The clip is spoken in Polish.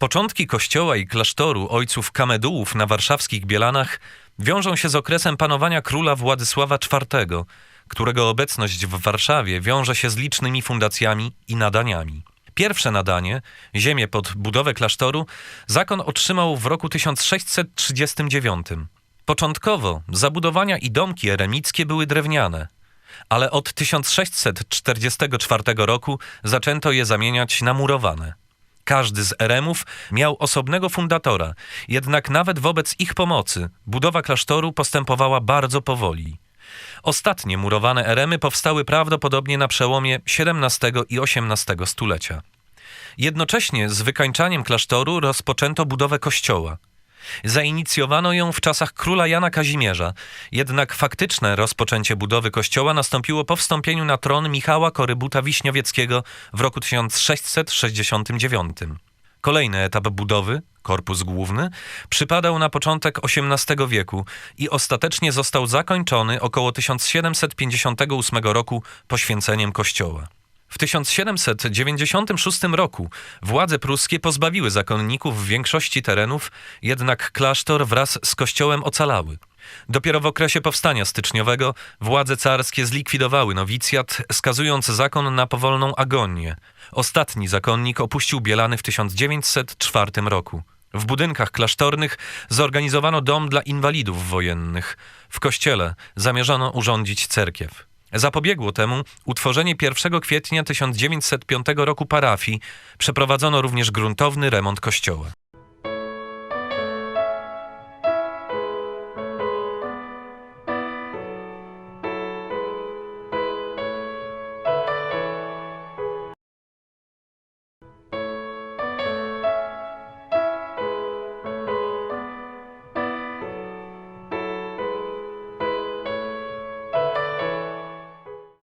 Początki kościoła i klasztoru ojców Kamedułów na warszawskich Bielanach wiążą się z okresem panowania króla Władysława IV, którego obecność w Warszawie wiąże się z licznymi fundacjami i nadaniami. Pierwsze nadanie, ziemię pod budowę klasztoru, zakon otrzymał w roku 1639. Początkowo zabudowania i domki eremickie były drewniane, ale od 1644 roku zaczęto je zamieniać na murowane. Każdy z eremów miał osobnego fundatora, jednak nawet wobec ich pomocy budowa klasztoru postępowała bardzo powoli. Ostatnie murowane eremy powstały prawdopodobnie na przełomie XVII i XVIII stulecia. Jednocześnie z wykańczaniem klasztoru rozpoczęto budowę kościoła. Zainicjowano ją w czasach króla Jana Kazimierza, jednak faktyczne rozpoczęcie budowy kościoła nastąpiło po wstąpieniu na tron Michała Korybuta Wiśniowieckiego w roku 1669. Kolejny etap budowy, korpus główny, przypadał na początek XVIII wieku i ostatecznie został zakończony około 1758 roku poświęceniem kościoła. W 1796 roku władze pruskie pozbawiły zakonników większości terenów, jednak klasztor wraz z kościołem ocalały. Dopiero w okresie powstania styczniowego władze carskie zlikwidowały nowicjat, skazując zakon na powolną agonię. Ostatni zakonnik opuścił Bielany w 1904 roku. W budynkach klasztornych zorganizowano dom dla inwalidów wojennych. W kościele zamierzano urządzić cerkiew. Zapobiegło temu utworzenie 1 kwietnia 1905 roku parafii. Przeprowadzono również gruntowny remont kościoła.